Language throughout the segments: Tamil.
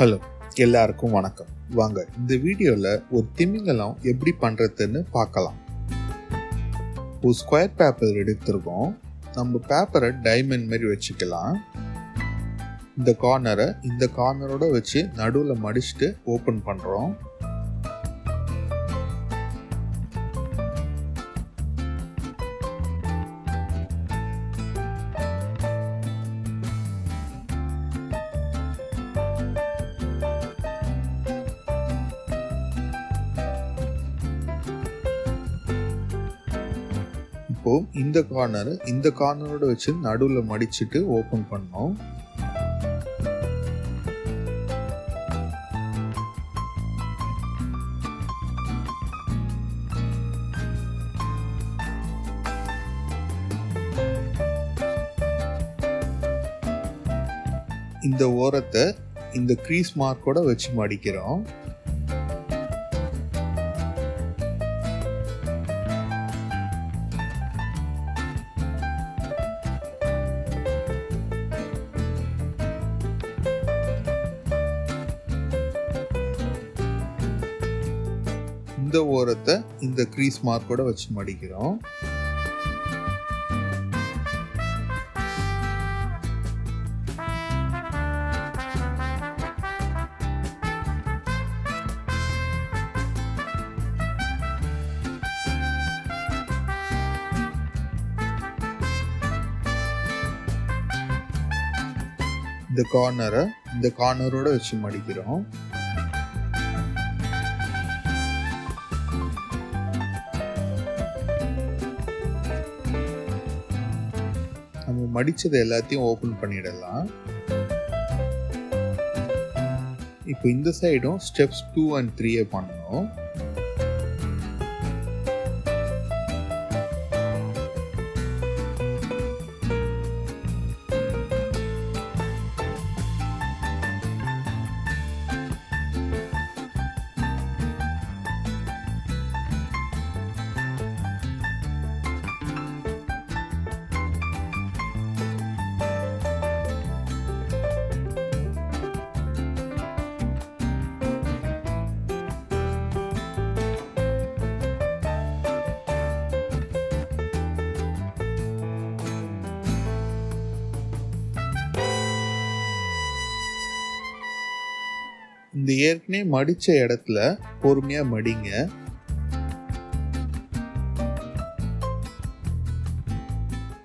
ஹலோ எல்லாருக்கும் வணக்கம். வாங்க இந்த வீடியோவில் ஒரு திமிங்கலம் எப்படி பண்ணுறதுன்னு பார்க்கலாம். ஒரு ஸ்கொயர் பேப்பர் எடுத்திருக்கோம். நம்ம பேப்பரை டைமண்ட் மாதிரி வச்சுக்கலாம். இந்த கார்னரை இந்த கார்னரோட வச்சு நடுவில் மடிச்சுட்டு ஓப்பன் பண்ணுறோம் இப்போ இந்த கார்னர் இந்த கார்னரோட வச்சு நடுவில் மடிச்சுட்டு ஓப்பன் பண்ணோம். இந்த ஓரத்தை இந்த க்ரீஸ் மார்க்கோட வச்சு மடிக்கிறோம். இந்த ஓரத்தை இந்த க்ரீஸ் மார்க்கோட வச்சு மடிக்கிறோம். இந்த கார்னரை இந்த கார்னரோட வச்சு மடிக்கிறோம். மடித்தது எல்லாத்தையும் ஓப்பன் பண்ணிடலாம். இப்போ இந்த சைடும் ஸ்டெப்ஸ் டூ அண்ட் த்ரீயை பண்ணணும். இந்த ஏற்கனவே மடிச்ச இடத்துல பொறுமையா மடிங்க.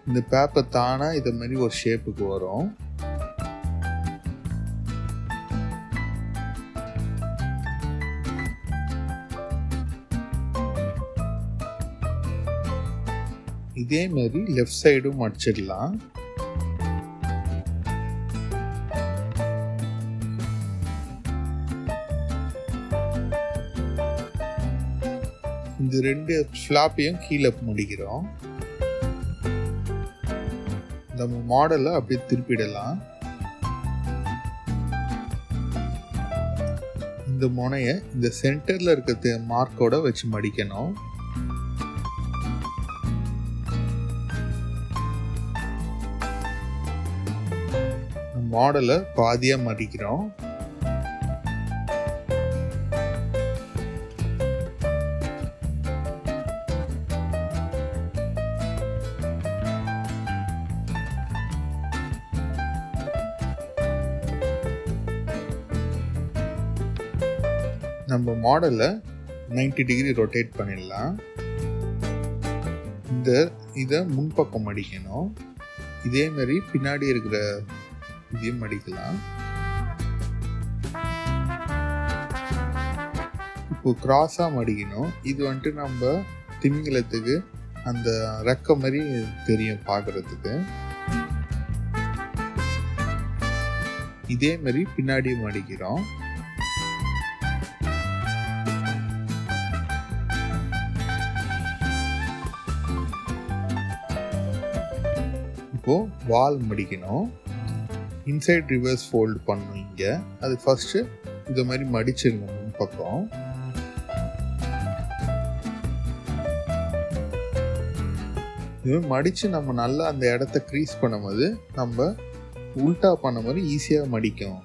இந்த பேப்பர் தானா இது மாதிரி ஒரு ஷேப்புக்கு வரும். இதே மாதிரி லெஃப்ட் சைடும் மடிச்சிடலாம். இந்த ரெண்டு ஃப்ளாப்பையும் கீழே முடிக்கிறோம். நம்ம மாடலை அப்படியே திருப்பிடலாம். இந்த முனைய இந்த சென்டர்ல இருக்க மார்க்கோட வச்சு மடிக்கணும். மாடலை பாதியா மடிக்கிறோம். நம்ம மாடலை 90 டிகிரி ரொட்டேட் பண்ணிடலாம். இந்த இதை முன்பக்கம் மடிக்கணும் இதே மாதிரி பின்னாடி இருக்கிற இதையும் மடிக்கலாம் இப்போ கிராஸாக மடிக்கணும். இது வந்துட்டு நம்ம திமிங்கலத்துக்கு அந்த ரெக்க மாதிரி தெரியும் பார்க்கறதுக்கு இதே மாதிரி பின்னாடி மடிக்கிறோம் இருக்கும் வால் மடிக்கணும். இன்சைட் ரிவர்ஸ் ஃபோல்டு பண்ணணும் இங்கே. அது ஃபஸ்ட்டு இந்த மாதிரி மடிச்சிருந்தோம் பக்கம். இது மடித்து நம்ம நல்லா அந்த இடத்த க்ரீஸ் பண்ணும்போது நம்ம உல்டா பண்ண மாதிரி ஈஸியாக மடிக்கும்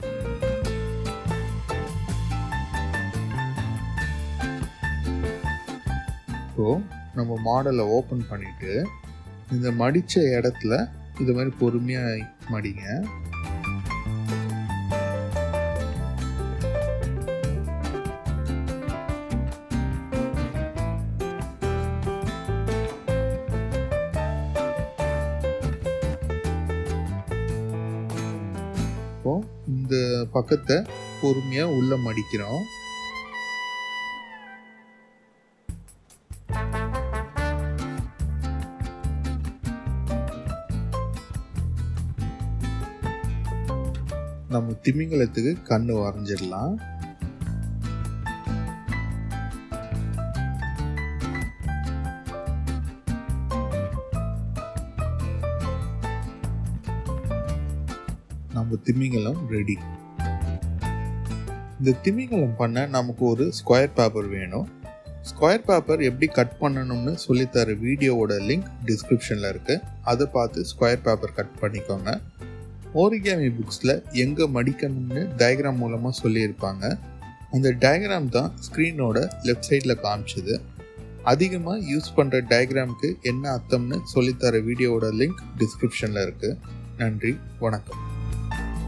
இப்போது நம்ம மாடலை ஓப்பன் பண்ணிவிட்டு இந்த மடித்த இடத்துல இது மாதிரி பொறுமையாக மடிங்க. இந்த பக்கத்தை பொறுமையாக உள்ள மடிக்கிறோம். நம்ம திமிங்கலத்துக்கு கண்ணு வரைஞ்சிடலாம். நம்ம திமிங்கலம் ரெடி இந்த திமிங்கலம் பண்ண நமக்கு ஒரு ஸ்கொயர் பேப்பர் வேணும். ஸ்கொயர் பேப்பர் எப்படி கட் பண்ணணும்னு சொல்லித்தர வீடியோவோட லிங்க் டிஸ்கிரிப்ஷனில் இருக்குது அதை பார்த்து ஸ்கொயர் பேப்பர் கட் பண்ணிக்கோங்க. ஓரிகாமி புக்ஸில் எங்கே மடிக்கணும்னு டயக்ராம் மூலமாக சொல்லியிருப்பாங்க. அந்த டயக்ராம் தான் ஸ்க்ரீனோட லெஃப்ட் சைடில் காமிச்சது. அதிகமாக யூஸ் பண்ணுற டயக்ராமுக்கு என்ன அர்த்தம்னு சொல்லித்தர வீடியோவோட லிங்க் டிஸ்கிரிப்ஷனில் இருக்குது நன்றி வணக்கம்.